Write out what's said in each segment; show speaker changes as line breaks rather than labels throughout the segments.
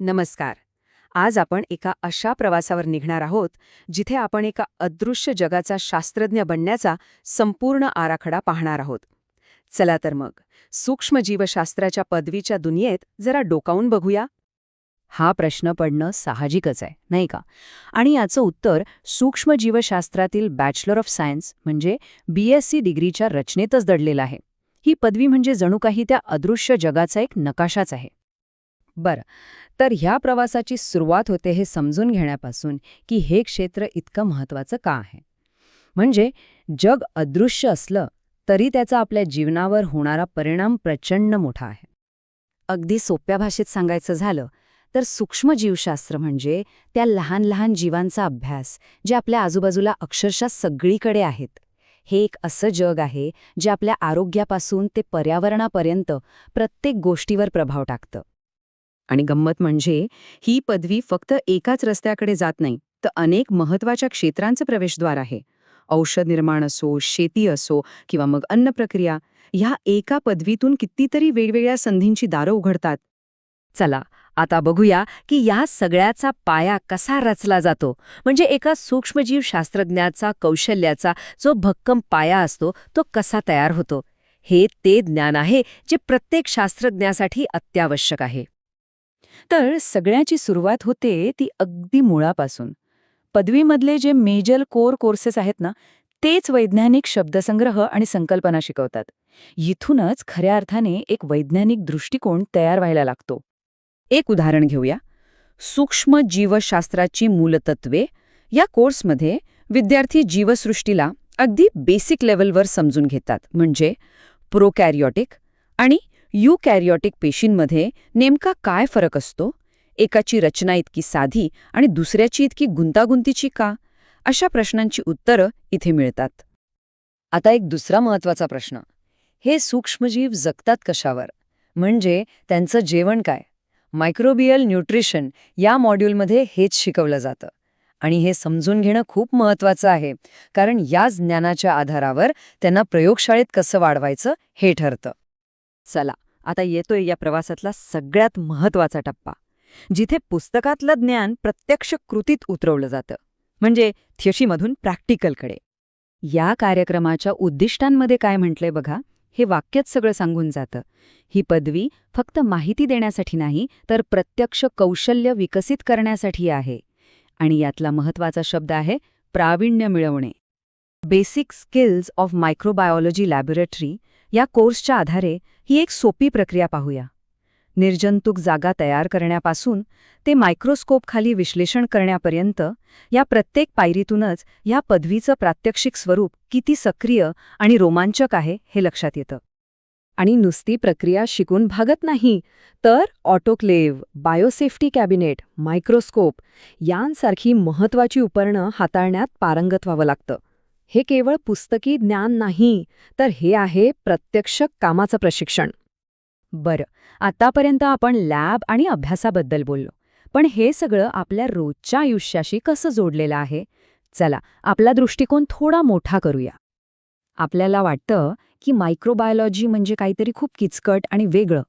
नमस्कार. आज आपण एका अशा प्रवासावर निघणार आहोत जिथे आपण एका अदृश्य जगाचा शास्त्रज्ञ बनण्याचा संपूर्ण आराखडा पाहणार आहोत. चला तर मग सूक्ष्मजीवशास्त्राच्या पदवीच्या दुनियेत जरा डोकावून बघूया. हा प्रश्न पडणं साहजिकच आहे नाही का? आणि याचं उत्तर सूक्ष्मजीवशास्त्रातील बॅचलर ऑफ सायन्स म्हणजे बी एस सी डिग्रीच्या रचनेतच दडलेलं आहे. ही पदवी म्हणजे जणू काही त्या अदृश्य जगाचा एक नकाशाच आहे. बरं तर ह्या प्रवासाची सुरुवात होते हे समजून घेण्यापासून की हे क्षेत्र इतकं महत्वाचं का आहे. म्हणजे जग अदृश्य असलं तरी त्याचा आपल्या जीवनावर होणारा परिणाम प्रचंड मोठा आहे. अगदी सोप्या भाषेत सांगायचं झालं तर सूक्ष्मजीवशास्त्र म्हणजे त्या लहान लहान जीवांचा अभ्यास जे आपल्या आजूबाजूला अक्षरशः सगळीकडे आहेत. हे एक असं जग आहे जे आपल्या आरोग्यापासून ते पर्यावरणापर्यंत प्रत्येक गोष्टीवर प्रभाव टाकतं. आणि गंमत म्हणजे ही पदवी फक्त एकाच रस्त्याकडे जात नाही तर अनेक महत्त्वाच्या क्षेत्रांचं प्रवेशद्वार आहे. औषध निर्माण असो शेती असो किंवा मग अन्न प्रक्रिया ह्या एका पदवीतून कितीतरी वेगवेगळ्या संधींची दारं उघडतात. चला आता बघूया की या सगळ्याचा पाया कसा रचला जातो. म्हणजे एका सूक्ष्मजीव शास्त्रज्ञाचा कौशल्याचा जो भक्कम पाया असतो तो कसा तयार होतो? हे ते ज्ञान आहे जे प्रत्येक शास्त्रज्ञासाठी अत्यावश्यक आहे. तर सगळ्याची सुरुवात होते ती अगदी मुळापासून. पदवीमधले जे मेजर कोर कोर्सेस आहेत ना तेच वैज्ञानिक शब्दसंग्रह आणि संकल्पना शिकवतात. इथूनच खऱ्या अर्थाने एक वैज्ञानिक दृष्टिकोन तयार व्हायला लागतो. एक उदाहरण घेऊया. सूक्ष्म जीवशास्त्राची मूलतत्वे या कोर्समध्ये विद्यार्थी जीवसृष्टीला अगदी बेसिक लेवलवर समजून घेतात. म्हणजे प्रोकॅरियोटिक आणि युकॅरियोटिक पेशींमध्ये नेमका काय फरक असतो? एकाची रचना इतकी साधी आणि दुसऱ्याची इतकी गुंतागुंतीची का? अशा प्रश्नांची उत्तरं इथे मिळतात. आता एक दुसरा महत्त्वाचा प्रश्न. हे सूक्ष्मजीव जगतात कशावर? म्हणजे त्यांचं जेवण काय? मायक्रोबियल न्यूट्रिशन या मॉड्यूलमध्ये हेच शिकवलं जातं. आणि हे समजून घेणं खूप महत्वाचं आहे कारण या ज्ञानाच्या आधारावर त्यांना प्रयोगशाळेत कसं वाढवायचं हे ठरतं. चला आता येतोय या प्रवासातला सगळ्यात महत्त्वाचा टप्पा जिथे पुस्तकातलं ज्ञान प्रत्यक्ष कृतीत उतरवलं जातं म्हणजे थियशीमधून प्रॅक्टिकलकडे. या कार्यक्रमाच्या उद्दिष्टांमध्ये काय म्हटलंय बघा हे वाक्यच सगळं सांगून जातं. ही पदवी फक्त माहिती देण्यासाठी नाही तर प्रत्यक्ष कौशल्य विकसित करण्यासाठी आहे. आणि यातला महत्त्वाचा शब्द आहे प्रावीण्य मिळवणे. Basic skills of microbiology laboratory या कोर्सच्या आधारे ही एक सोपी प्रक्रिया पाहूया. निर्जंतुक जागा तयार करण्यापासून ते मायक्रोस्कोपखाली विश्लेषण करण्यापर्यंत या प्रत्येक पायरीतूनच या पदवीचं प्रात्यक्षिक स्वरूप किती सक्रिय आणि रोमांचक आहे हे लक्षात येतं. आणि नुसती प्रक्रिया शिकून भागत नाही तर ऑटोक्लेव्ह बायोसेफ्टी कॅबिनेट मायक्रोस्कोप यांसारखी महत्वाची उपकरणं हाताळण्यात पारंगत व्हावं लागतं. हे केवळ पुस्तकी ज्ञान नाही तर हे आहे प्रत्यक्ष कामाचं प्रशिक्षण. बरं आतापर्यंत आपण लॅब आणि अभ्यासाबद्दल बोललो पण हे सगळं आपल्या रोजच्या आयुष्याशी कसं जोडलेलं आहे? चला आपला दृष्टिकोन थोडा मोठा करूया. आपल्याला वाटतं की मायक्रोबायोलॉजी म्हणजे काहीतरी खूप किचकट आणि वेगळं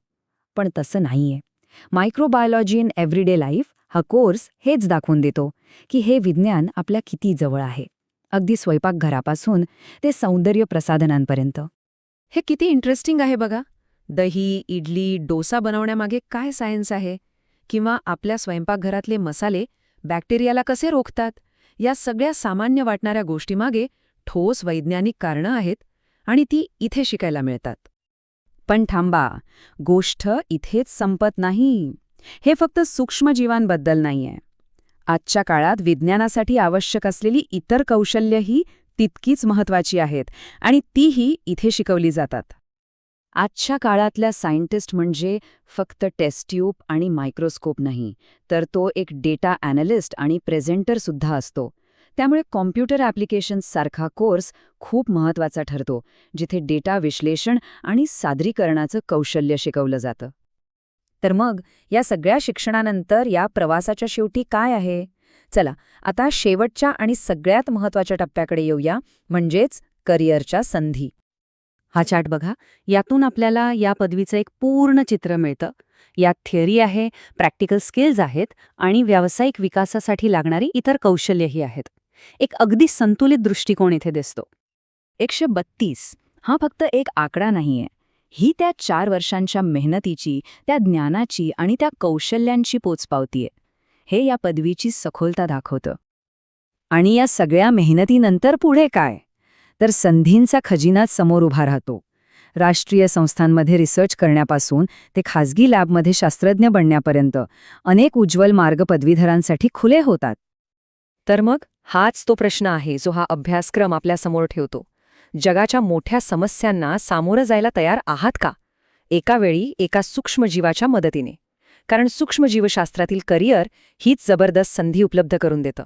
पण तसं नाहीये. मायक्रोबायोलॉजी इन एव्हरीडे लाईफ हा कोर्स हेच दाखवून देतो की हे विज्ञान आपल्या किती जवळ आहे. अगदी स्वयंपाकघरापासून ते सौंदर्य प्रसाधनांपर्यंत. हे किती इंटरेस्टिंग आहे बघा. दही इडली डोसा बनवण्यामागे काय सायन्स आहे? किंवा आपल्या स्वयंपाकघरातले मसाले बॅक्टेरियाला कसे रोखतात? या सगळ्या सामान्य वाटणाऱ्या गोष्टीमागे ठोस वैज्ञानिक कारणं आहेत आणि ती इथे शिकायला मिळतात. पण थांबा गोष्ट इथेच संपत नाही. हे फक्त सूक्ष्मजीवांबद्दल नाहीये. आजच्या काळात विज्ञानासाठी आवश्यक असलेली इतर कौशल्यही तितकीच महत्वाची आहेत आणि तीही इथे शिकवली जातात. आजच्या काळातल्या सायंटिस्ट म्हणजे फक्त टेस्ट्यूब आणि मायक्रोस्कोप नाही तर तो एक डेटा ॲनालिस्ट आणि प्रेझेंटर सुद्धा असतो. त्यामुळे कॉम्प्युटर ॲप्लिकेशन्ससारखा कोर्स खूप महत्त्वाचा ठरतो जिथे डेटा विश्लेषण आणि सादरीकरणाचं कौशल्य शिकवलं जातं. तर मग या सगळ्या शिक्षणानंतर या प्रवासाच्या शेवटी काय आहे? चला आता शेवटच्या आणि सगळ्यात महत्त्वाच्या टप्प्याकडे येऊया म्हणजेच करिअरच्या संधी. हा चार्ट बघा यातून आपल्याला या पदवीचं एक पूर्ण चित्र मिळतं.
यात थिअरी आहे प्रॅक्टिकल स्किल्स आहेत आणि व्यावसायिक विकासासाठी लागणारी इतर कौशल्यही आहेत. एक अगदी संतुलित दृष्टिकोन इथे दिसतो.
एकशे बत्तीस हा फक्त एक आकडा नाहीये. ही त्या चार वर्षांच्या मेहनतीची त्या ज्ञानाची आणि त्या कौशल्यांची पोचपावतीये. हे या पदवीची सखोलता दाखवतं.
आणि या सगळ्या मेहनतीनंतर पुढे काय? तर संधींचा खजिनाच समोर उभा राहतो. राष्ट्रीय संस्थांमध्ये रिसर्च करण्यापासून ते खाजगी लॅबमध्ये शास्त्रज्ञ बनण्यापर्यंत अनेक उज्ज्वल मार्ग पदवीधरांसाठी खुले होतात.
तर मग हाच तो प्रश्न आहे जो हा अभ्यासक्रम आपल्यासमोर ठेवतो. जगाच्या मोठ्या समस्यांना सामोरं जायला तयार आहात का? एका वेळी एका सूक्ष्मजीवाच्या मदतीने. कारण सूक्ष्मजीवशास्त्रातील करिअर हीच जबरदस्त संधी उपलब्ध करून देतं.